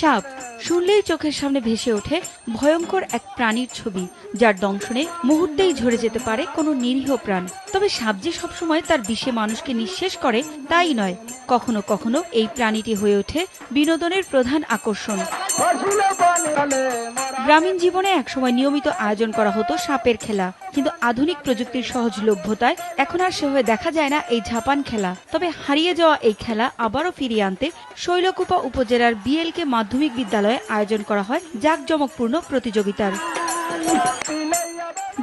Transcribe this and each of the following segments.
সাপ শুনলেই চোখের সামনে ভেসে ওঠে ভয়ঙ্কর এক প্রাণীর ছবি, যার দংশনে মুহূর্তেই ঝরে যেতে পারে কোনো নিরীহ প্রাণ। তবে সাপ যে সবসময় তার বিষে মানুষকে নিঃশেষ করে তাই নয়। কখনো কখনো এই প্রাণীটি হয়ে ওঠে বিনোদনের প্রধান আকর্ষণ। গ্রামীণ জীবনে একসময় নিয়মিত আয়োজন করা হতো সাপের খেলা, কিন্তু আধুনিক প্রযুক্তির সহজলভ্যতায় এখন আর সেভাবে দেখা যায় না এই ঝাপান খেলা। তবে হারিয়ে যাওয়া এই খেলা আবারও ফিরিয়ে আনতে শৈলকুপা উপজেলার বিএলকে মাধ্যমিক বিদ্যালয়ে আয়োজন করা হয় জাঁকজমকপূর্ণ প্রতিযোগিতার।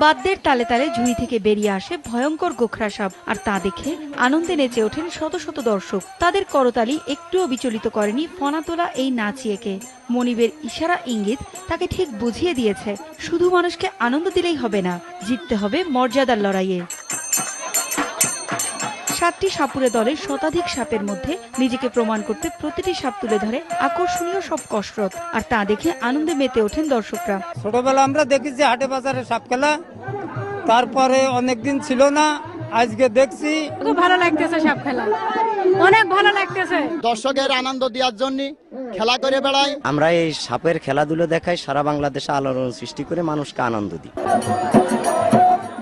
বাদ্যের তালে তালে ঝুড়ি থেকে বেরিয়ে আসে ভয়ঙ্কর গোখরা সাপ, আর তা দেখে আনন্দে নেচে ওঠেন শত শত দর্শক। তাদের করতালি একটুও বিচলিত করেনি ফনাতোলা এই নাচিয়েকে মনিবের ইশারা ইঙ্গিত তাকে ঠিক বুঝিয়ে দিয়েছে, শুধু মানুষকে আনন্দ দিলেই হবে না, জিততে হবে মর্যাদার লড়াইয়ে। সাতটি সাপুরে দলের শতাধিক সাপের মধ্যে নিজেকে প্রমাণ করতে প্রতিটি সাপ তুলে ধরে আকর্ষণীয় সব কসরত আর তা দেখে আনন্দে মেতে ওঠেন দর্শকরা। ছোটবেলা আমরা দেখেছি হাটে বাজারে সাপ খেলা তারপরে অনেকদিন ছিল না আজকে দেখছি। খুব ভালো লাগতেছে সব খেলা। অনেক ভালো লাগতেছে। দর্শকের আনন্দ দেওয়ার জন্য খেলা করে বেড়াই। আমরা এই সাপের খেলাধুলো দেখাই সারা বাংলাদেশে আলোড়ন সৃষ্টি করে মানুষকে আনন্দ দিই।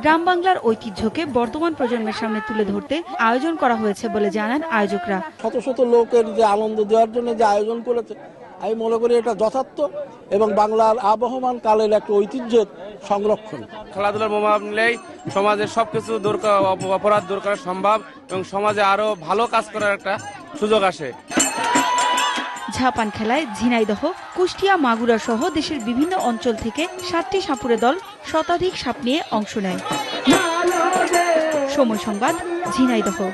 গ্রাম বাংলার ঐতিহ্যকে বর্তমান প্রজন্মের সামনে তুলে ধরতে আয়োজন করা হয়েছে বলে জানান আয়োজকরা। শত শত লোকের যে আনন্দ দেওয়ার জন্য যে আয়োজন করেছে আমি মনে করি এটা যথার্থ এবং বাংলার আবহমান কালের একটা ঐতিহ্যের সংরক্ষণ। খেলাধুলার প্রভাব নিলেই সমাজের সবকিছু দূর অপরাধ দূর করা সম্ভব এবং সমাজে আরও ভালো কাজ করার একটা সুযোগ আসে। ঝাপান খেলায় ঝিনাইদহ, কুষ্টিয়া, মাগুরা সহ দেশের বিভিন্ন অঞ্চল থেকে সাতটি সাপুরে দল শতাধিক সাপ নিয়ে অংশ নেয়। সময় সংবাদ, ঝিনাইদহ।